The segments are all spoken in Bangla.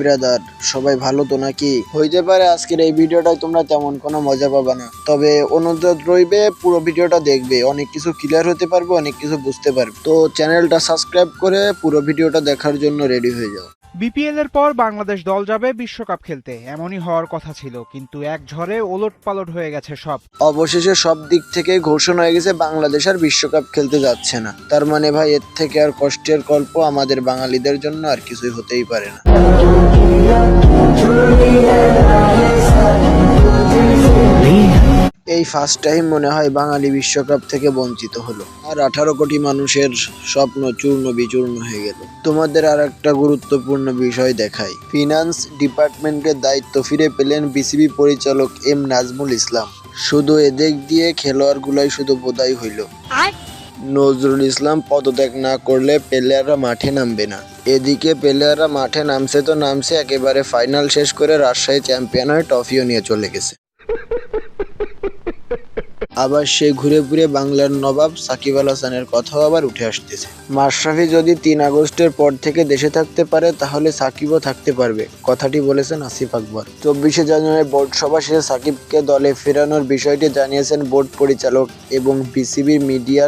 ব্রাদার, সবাই ভালো তো নাকি? হইতে পারে আজকের এই ভিডিওটায় তোমরা তেমন কোনো মজা পাবে না। তবে অনুরোধ রইবে, পুরো ভিডিওটা দেখবে। অনেক কিছু ক্লিয়ার হতে পারবে, অনেক কিছু বুঝতে পারবে। তো চ্যানেলটা সাবস্ক্রাইব করে পুরো ভিডিওটা দেখার জন্য রেডি হয়ে যাও। বিপিএল এর পর বাংলাদেশ দল যাবে বিশ্বকাপ খেলতে। এমনই হওয়ার কথা ছিল, কিন্তু এক ঝড়ে ওলট পালট হয়ে গেছে সব। অবশেষে সব দিক থেকে ঘোষণা হয়ে গেছে, বাংলাদেশ আর বিশ্বকাপ খেলতে যাচ্ছে না। তার মানে ভাই, এর থেকে আর কষ্টের গল্প আমাদের বাঙালিদের জন্য আর কিছুই হতেই পারে না। এই ফার্স্ট টাইম মনে হয় বাঙালি বিশ্বকাপ থেকে বঞ্চিত হলো। আর আঠারো কোটি মানুষের স্বপ্ন চূর্ণ বিচূর্ণ হয়ে গেল। তোমাদের আর একটা গুরুত্বপূর্ণ বিষয় দেখাই। ফিনান্স ডিপার্টমেন্টের দায়িত্ব ফিরে পেলেন বিসিবি পরিচালক এম নাজমুল ইসলাম। শুধু এদিক দিয়ে খেলোয়াড়গুলাই শুধু বোধাই হইল। নজরুল ইসলাম পদত্যাগ না করলে প্লেয়াররা মাঠে নামবে না। এদিকে প্লেয়াররা মাঠে নামছে তো নামছে একেবারে ফাইনাল শেষ করে রাজশাহী চ্যাম্পিয়ন হয়ে ট্রফিও নিয়ে চলে গেছে। আবার সে ঘুরে ঘুরে বাংলার নবাব সাকিব আল হাসানের কথাও আবার উঠে আসতেছে। মাশরাফি যদি তিন আগস্টের পর থেকে দেশে থাকতে পারে, তাহলে সাকিবও থাকতে পারবে, কথাটি বলেছেন আসিফ আকবর। চব্বিশে জানুয়ারি বোর্ড সভা শেষে সাকিবকে দলে ফেরানোর বিষয়টি জানিয়েছেন বোর্ড পরিচালক এবং বিসিবির মিডিয়া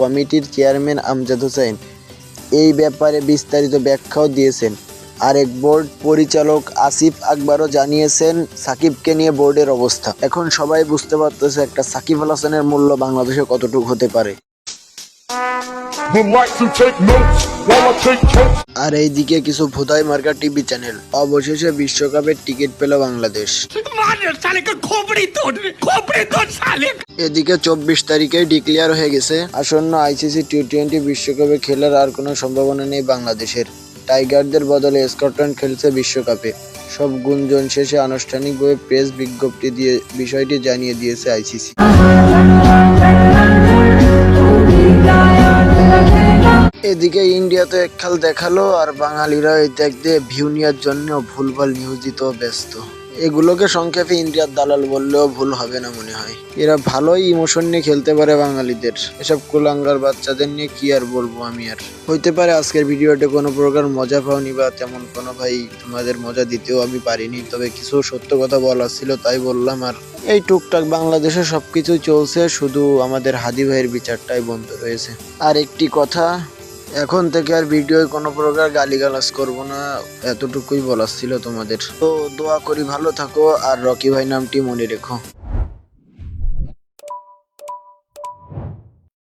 কমিটির চেয়ারম্যান আমজাদ হোসেন। এই ব্যাপারে বিস্তারিত ব্যাখ্যাও দিয়েছেন। আরেক বোর্ড পরিচালক আসিফ আকবরও জানিয়েছেন, সাকিবকে নিয়ে বোর্ডের অবস্থা। এখন সবাই বুঝতে পারতেছে একটা সাকিব আল হাসানের মূল্য বাংলাদেশে কতটুকু হতে পারে. আর এইদিকে কিছু ভোদাই মার্কা টিভি চ্যানেল। অবশেষে বিশ্বকাপের টিকিট পেল বাংলাদেশ। এদিকে চব্বিশ তারিখে ডিক্লেয়ার হয়ে গেছে, আসন্ন আইসিসি টি টোয়েন্টি বিশ্বকাপে খেলার আর কোনো সম্ভাবনা নেই বাংলাদেশের। টাইগারদের বদলে স্কটল্যান্ড খেলছে বিশ্বকাপে। সব গুঞ্জন শেষে আনুষ্ঠানিকভাবে প্রেস বিজ্ঞপ্তি দিয়ে বিষয়টি জানিয়ে দিয়েছে আইসিসি। এদিকে ইন্ডিয়াতে একখাল দেখাল আর বাঙালিরা এই দেখ দিয়ে ভিউ নেওয়ার জন্য ভুলভাল নিয়োজিত ব্যস্ত। এগুলোকে সংক্ষেপে ইন্ডিয়ার দালাল বললেও ভুল হবে না মনে হয়। এরা ভালোই ইমোশন নিয়ে খেলতে পারে বাঙালিদের। এসব কুলাঙ্গার বাচ্চাদের নিয়ে কি আর বলব আমি আর? হইতে পারে আজকের ভিডিওতে কোনো প্রকার মজা পাওনি বা তেমন কোনো ভাই তোমাদের মজা দিতেও আমি পারিনি, তবে কিছু সত্য কথা বলার ছিল তাই বললাম আর এই টুকটাক বাংলাদেশে সবকিছু চলছে, শুধু আমাদের হাদি ভাইয়ের বিচারটাই বন্ধ রয়েছে। আর একটি কথা এখন থেকে আর ভিডিওয় কোনো প্রকার গালিগালাজ করব না, এতটুকুই বলার ছিল তোমাদের। তো দোয়া করি ভালো থাকো, আর রকি ভাই নামটি মনে রেখো।